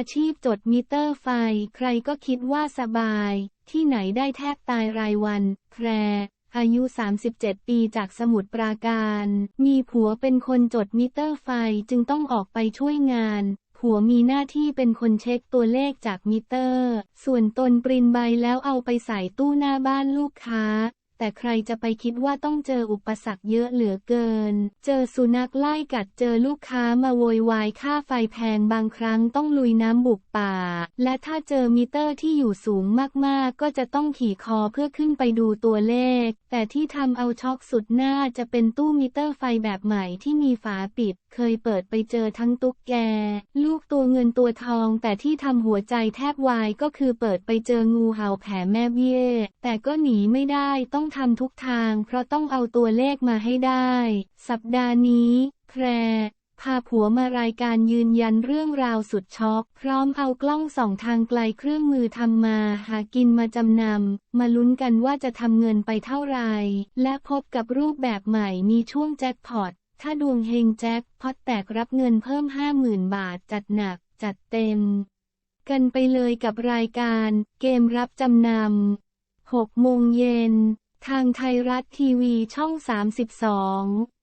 อาชีพจดมิเตอร์ไฟ ใครก็คิดว่าสบาย ที่ไหนได้แทบตายรายวัน แพร อายุ 37 ปีจากสมุทรปราการ มีผัวเป็นคนจดมิเตอร์ไฟจึงต้องออกไปช่วยงานผัวมีหน้าที่เป็นคนเช็คตัวเลขจากมิเตอร์ ส่วนตนปรินใบแล้วเอาไปใส่ตู้หน้าบ้านลูกค้า แต่ใครจะไปคิดว่าต้องเจออุปสรรคเยอะเหลือเกิน เจอสุนัขไล่กัดเจอลูกค้ามาโวยวายค่าไฟแพงบางครั้งต้องลุยน้ำบุกป่า และถ้าเจอมิเตอร์ที่อยู่สูงมากๆ ก็จะต้องขี่คอเพื่อขึ้นไปดูตัวเลข แต่ที่ทำเอาช็อกสุดหน้าจะเป็นตู้มิเตอร์ไฟแบบใหม่ที่มีฝาปิดเคยเปิดไปเจอทั้งตุ๊กแก ลูกตัวเงินตัวทอง แต่ที่ทำหัวใจแทบวายก็คือเปิดไปเจองูเห่าแผ่แม่เบี้ย แต่ก็หนีไม่ได้ต้องทำทุกทาง เพราะต้องเอาตัวเลขมาให้ได้ สัปดาห์นี้แพรพาผัวมารายการยืนยันเรื่องราวสุดช็อกพร้อมเอากล้องส่องทางไกลเครื่องมือทำมาหากินมาจำนำมาลุ้นกันว่าจะทำเงินไปเท่าไร และพบกับรูปแบบใหม่มีช่วงแจ็คพอต ถ้าดวงเฮงแจ็คพอตแตกรับเงินเพิ่มห้าหมื่นบาทจัดหนัก จัดเต็ม กันไปเลยกับรายการเกมรับจำนำ6โมงเย็น ทางไทยรัฐทีวีช่อง 32